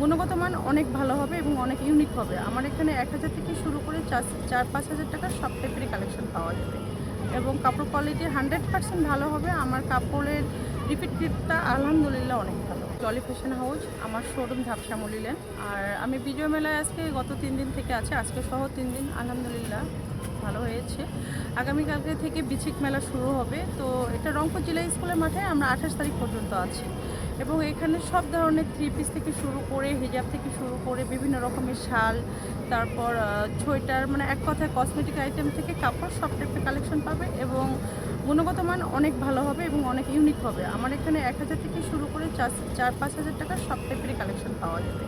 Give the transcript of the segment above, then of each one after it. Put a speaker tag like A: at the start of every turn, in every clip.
A: গুণগত মান অনেক ভালো হবে এবং অনেক ইউনিক হবে। আমার এখানে এক হাজার থেকে শুরু করে চার চার, পাঁচ হাজার টাকার সব টাইপেরই কালেকশন পাওয়া যাবে। এবং কাপড় কোয়ালিটি হান্ড্রেড পার্সেন্ট ভালো হবে। আমার কাপড়ের রিপিট রিপটা আলহামদুলিল্লাহ অনেক ভালো। জলি ফ্যাশন হাউস আমার শোরুম ঝাপসামলিলে। আর আমি বিজয় মেলায় আজকে গত তিন দিন থেকে আছে। আজকে সহ তিন দিন আলহামদুলিল্লাহ ভালো হয়েছে। আগামীকালকে থেকে বিচিক মেলা শুরু হবে। তো এটা রংপুর জেলা স্কুলের মাঠে আমরা আঠাশ তারিখ পর্যন্ত আছি। এবং এখানে সব ধরনের থ্রি পিস থেকে শুরু করে হিজাব থেকে শুরু করে বিভিন্ন রকমের শাল, তারপর সোয়েটার মানে এক কথায় কসমেটিক আইটেম থেকে কাপড় সব টাইপের কালেকশন পাবে এবং গুণগত মান অনেক ভালো হবে এবং অনেক ইউনিক হবে। আমার এখানে এক হাজার থেকে শুরু করে চার চার, পাঁচ হাজার টাকার সব টাইপেরই কালেকশন পাওয়া যাবে।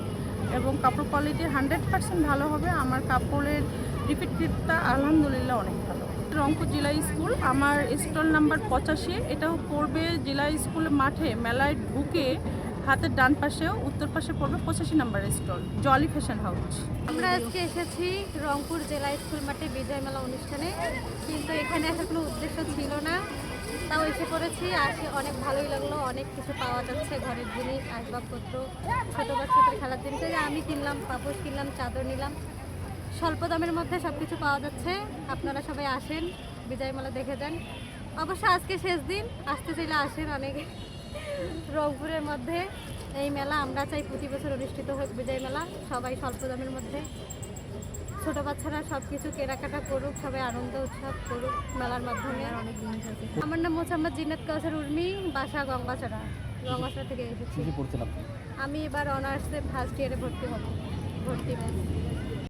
A: এবং কাপড় কোয়ালিটি হান্ড্রেড পার্সেন্ট ভালো হবে। আমার কাপড়ের রিপিট রিপটা আলহামদুলিল্লাহ অনেক ভালো। রংপুর জেলা স্কুল। আমার স্টল নাম্বার পঁচাশি। এটাও পড়বে জেলা স্কুল মাঠে। মেলায় ঢুকে হাতের ডান পাশেও উত্তর পাশে পড়বে পঁচাশি number stall. Jolly fashion house.
B: আমরা আজকে এসেছি রংপুর জেলা স্কুল মাঠে বিজয় মেলা অনুষ্ঠানে। কিন্তু এখানে আসার কোনো উদ্দেশ্য ছিল না। তাও এসে পড়েছি। আসে অনেক ভালোই লাগল। অনেক কিছু পাওয়া যাচ্ছে। ঘরের জিনিস, আসবাবপত্র, ছোটো বাচ্চাদের খেলার জিনিস। আমি কিনলাম, পাপোশ কিনলাম, চাদর নিলাম। স্বল্প দামের মধ্যে সব কিছু পাওয়া যাচ্ছে। আপনারা সবাই আসেন বিজয় মেলা দেখে যান। অবশ্য আজকে শেষ দিন আসতে চাইলে আসেন অনেক রংপুরের মধ্যে। এই মেলা আমরা চাই প্রতি বছর অনুষ্ঠিত হোক বিজয় মেলা সবাই স্বল্প দামের মধ্যে। ছোটো বাচ্চারা সব কিছু কেনাকাটা করুক সবাই আনন্দ উৎসব করুক মেলার মাধ্যমে। আমার নাম হচ্ছে মোসাম্মদ জিনাত কাউসার উর্মি বাসা গঙ্গাচড়া গঙ্গাচড়া থেকে এসেছি। আমি এবার অনার্সে ফার্স্ট ইয়ারে ভর্তি হব। ভর্তি ব্যাচ